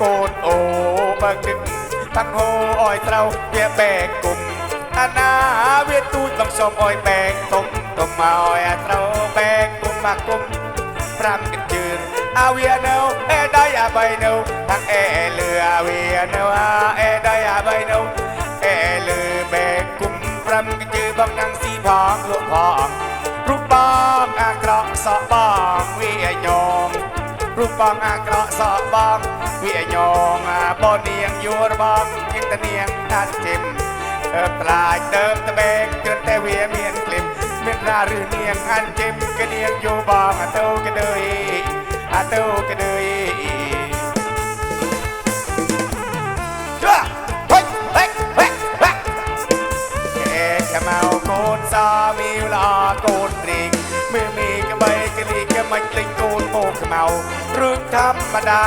กนโกนโอเบิกดึงตั้งโหอ้อยเต้าเบียแบกกลุ่มอาณาเวียตูดบังสมอ้อยแบกตมตมมาอ้อยเต้าแบกกลุ่มมากลุ่มพรำกันจืนอาเวียเนาเอได้อาใบเนาทั้งเอเลือเวียเนาเอได้อาใบเนาเอเลือแบกกลุ่มพรำกันจืนบังนังสีพองลูกพองรูปบองอากรอกสอบบอง បងអាក្រក់សក់បងវាញងអាបនាងយួរបងគិតនាងតាស្ចិមអើត្រាចដើមត្បេកជឿតែវាមានក្លឹមមានរាឬនាងអានចិមគនាងយូបងអាទៅក្ដីអាទៅក្ដី ម្មតា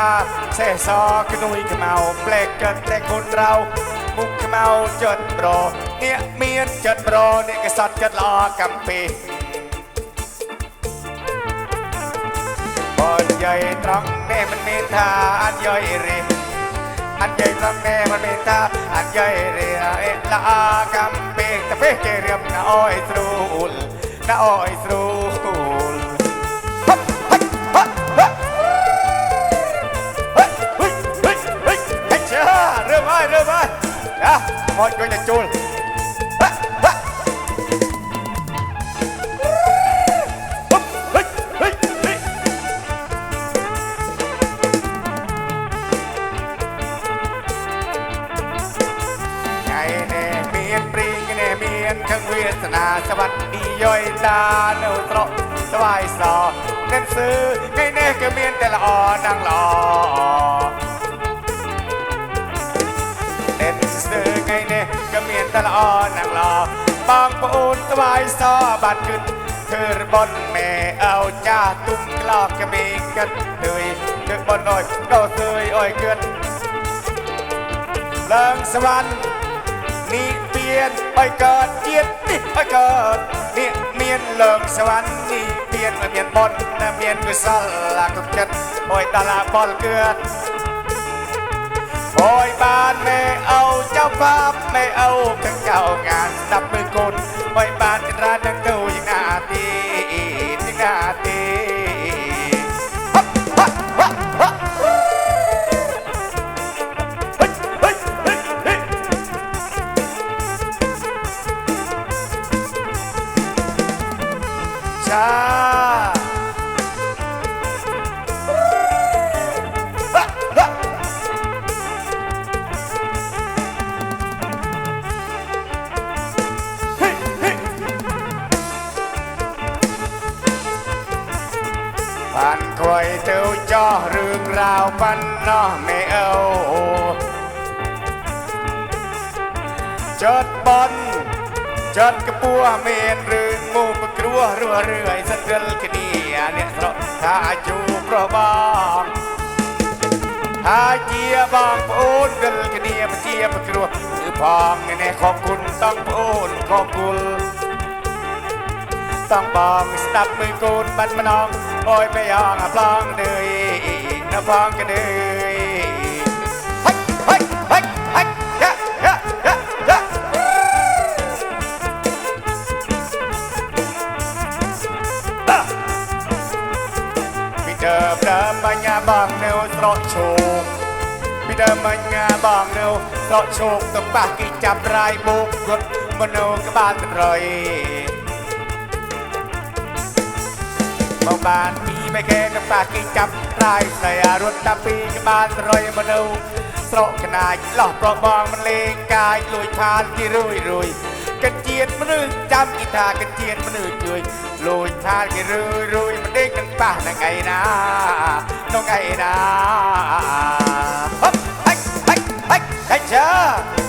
សេះសក្នួយខ្មៅផ្លែកិនតែគុនរៅមុខខ្មៅចិត្តប្រអ្នកមានចិត្តប្រអ្នកកសត់ចិត្តល្អកំពីបើនិយាយត្រង់នេះមិនមានថាអត់យយរីអត់យាយត្រង់នេះមិនមានថាអត់យយរីអេល្អកំពីតែពេលគេរៀបណាអើយស្រួលណាអើយស្រួល รีไงแน่เมียนข้างเวทนาสวัสดีย่อยตาเนวตรอสบายสอเน้นซื้อไงแน่ก็เ ปะอูนสบายซอบัดขึ้นเธอบนแม่เอาจ้าตุ้มกลอกก็มีกันเลยเกิดบนอ้อยก็เคยอ้อยเกินเลิงสวรรค์นี่เปลี่ยนอ้อยเกิดเกียรติอ้อยเกิดนี่เมียนเลิงสวรรค์นี่เปลี่ยนมาเมียนบนนะเมียนกุศลลากุเกิดอ้อยตาลาบอลเกิดโอยบ้านไม่เอาเจ้าภาพไม่เอาถึงเจ้างานดับมือคนโอยบ้านเป็นร้าน da da จอเรื่องราวปันเนอไม่เอาจดบอลจดกระปัวเมนเรื่องงูปะกลัวรัวเรื่อยสันเดลคดีเนี่ยเราถ้าจูเพราะบางถ้าเจียบางโอนเดลคดีมาเจียปะกลัวหรือพองเนี่ยขอบคุณต้องโอนขอบคุณ សងបងស្ដាប់មើលគូនបាត់ម្ដងអូយពេលអងអាប្លង់ដឺយនៅផងក្ដឺយហិចហិចហិចហិចយ៉ាយ៉ាយ៉ាយ៉ាតាពីដើមដើមបញ្ញាបងនៅស្រកឈោកពីដើមបញ្ញាបងនៅស្រកឈោកទៅប៉ះគេចាប់រាយបោកគាត់មនុស្សក្បាលត្រៃ บางบ้ากกิจับรายบุกรถมโนกบาลรอยบางบ้านมีไม่แค่กับปากกินจับรายใส่อารถตาปีกบ้านรอยมาดูสโรขนาดหลอกปลอกบองมันเลงกายลุยพานที่รุยรุยกันเจียนมันนึกจำกีตากันเจียนมันนึกเกยลุยพานที่รุยรุยมันเด้งกันป่านะไงนะน้องไงนะฮึบเฮ้ยเฮ้ยเฮ้ยเฮ้ยเจ้า